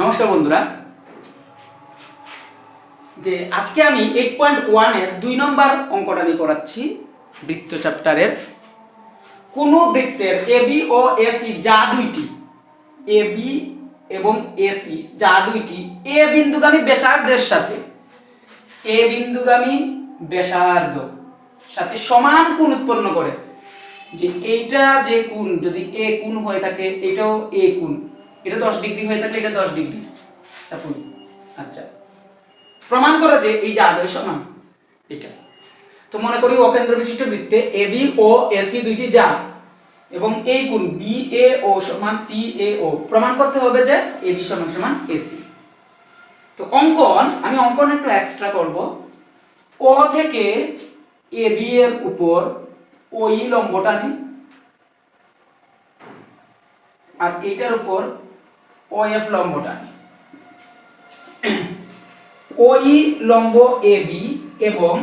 নমস্কার বন্ধুরা। যে আজকে আমি এইট পয়েন্ট ওয়ানের দুই নম্বর অঙ্কটা আমি করাচ্ছি বৃত্ত চ্যাপ্টারের কোন বৃত্তের এবি ও এসি যা দুইটি এবি এবং এসি যা দুইটি এ বিন্দুগামী ব্যাসার্ধের সাথে এ বিন্দুগামী ব্যাসার্ধ সাথে সমান কোণ উৎপন্ন করে। যে এইটা যে কোণ, যদি এ কোণ হয়ে থাকে, এটাও এ কোণ। এটা দশ ডিগ্রি হয়ে থাকলে এটা দশ ডিগ্রি সাপোজ আচ্ছা। প্রমাণ করা যে এই যে আদর্শ সমান এটা। তো মনে করি অকেন্দ্র বিশিষ্ট বৃত্তে এ বি ও এসি দুইটি যা এবং এই কোণ বি এ ও সমান সি এ ও প্রমাণ করতে হবে যে এ বি সমান সমান এসি তো অঙ্কন, আমি অঙ্কন একটু এক্সট্রা করব। ও থেকে এ বি এর উপর ওই লম্বটা নিই। আর এটার উপর ও এফ লম্বটা ওই লম্ব এ বি এবং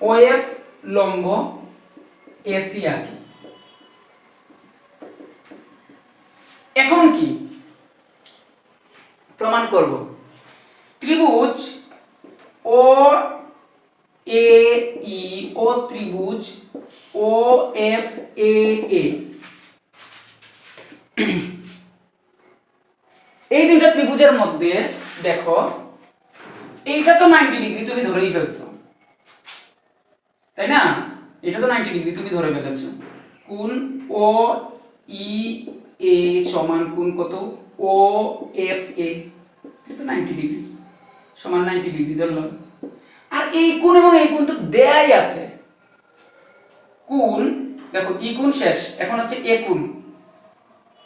ও এফ লম্ব এসি আঁকি। এখন কি? প্রমাণ করব। ত্রিভুজ ও এ ই ও ত্রিভুজ ও এফ এ এ এই দুইটা ত্রিভুজের মধ্যে, দেখো, এইটা তো নাইনটি ডিগ্রি তুমি ধরেই ফেলছো। তাই না? এটা তো নাইনটি ডিগ্রি তুমি ধরে ফেলেছো। কোন ও ই এ সমান কোন কত? ও এফ এ এটা নাইনটি ডিগ্রি সমান নাইনটি ডিগ্রি ধরলাম আর এই কোণ এবং এই কোণ তো দেয়াই আছে। কোণ, দেখো, ই কোণ শেষ, এখন হচ্ছে এ কোণ।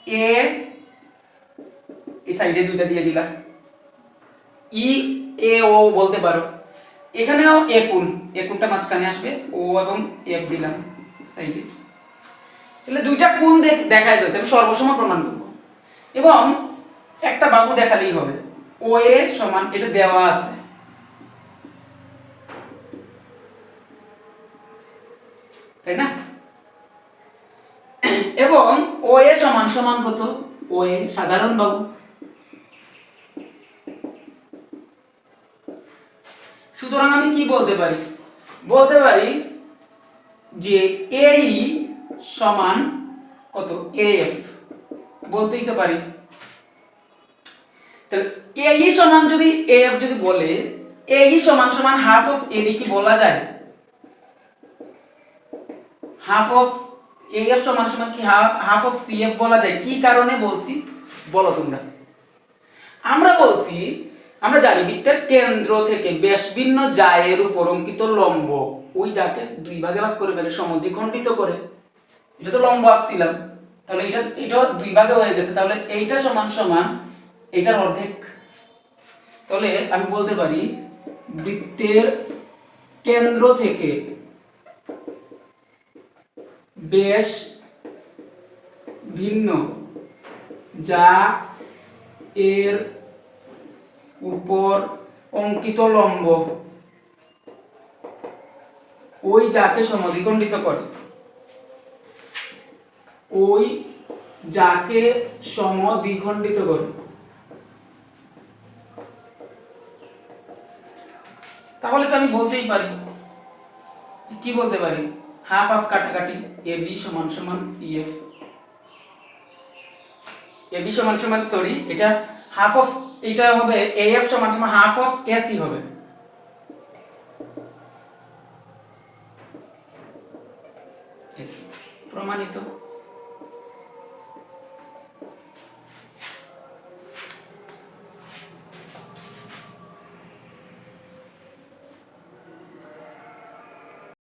এ এই সাইডে দুইটা দিয়ে দিলাম ই, এ, ও বলতে পারো। এখানেও এ কোণ, এ মাঝখানে আসবে, ও এবং এফ দিলাম সাইডে। তাহলে দুইটা কোণ দেখ যাচ্ছে, আমি সর্বসম প্রমাণ করব। এবং একটা বাহু দেখালেই হবে। ও, এ সমান, এটা দেওয়া আছে। তাই না? এবং ও, এ সমান সমান কত? ও, এ সাধারণ বাহু। সুতরাং আমি কি বলতে পারি? বলতে পারি যে এই সমান কত? এফ বলতেই তো পারি। তাহলে এই সমান যদি এফ যদি বলে এই সমান সমান হাফ অফ এবি কি বলা যায়? হাফ অফ এফ সমান সমান কি হাফ অফ সিএফ বলা যায়? কি কারণে বলছি? বলো তোমরা। আমরা বলছি আমরা জানি বৃত্তের কেন্দ্র থেকে বেশ ভিন্ন জায়ের উপর অঙ্কিত লম্ব। ওই যাকে দুই ভাগে ভাগ করে ফেলে সমদ্বিখণ্ডিত করে। এটা তো লম্ব আঁকছিলাম। তাহলে এটা এটা দুই ভাগে হয়ে গেছে। তাহলে এইটা সমান সমান এইটার অর্ধেক। তাহলে আমি বলতে পারি বৃত্তের কেন্দ্র থেকে বেশ ভিন্ন যা এর উপর অঙ্কিত লম্ব। ওই যাকে সমদ্বিখণ্ডিত করে। ওই যাকে সমদ্বিখণ্ডিত করে। তাহলে তো আমি বলতেই পারি। কি বলতে পারি? হাফ হাফ কাটাকাটি, এ বি সমান সমান সিএফ এ বি সমান সমান, সরি, এটা হাফ অফ এটা হবে এএফ সমান সমান হাফ অফ এসি হবে। প্রমাণিত।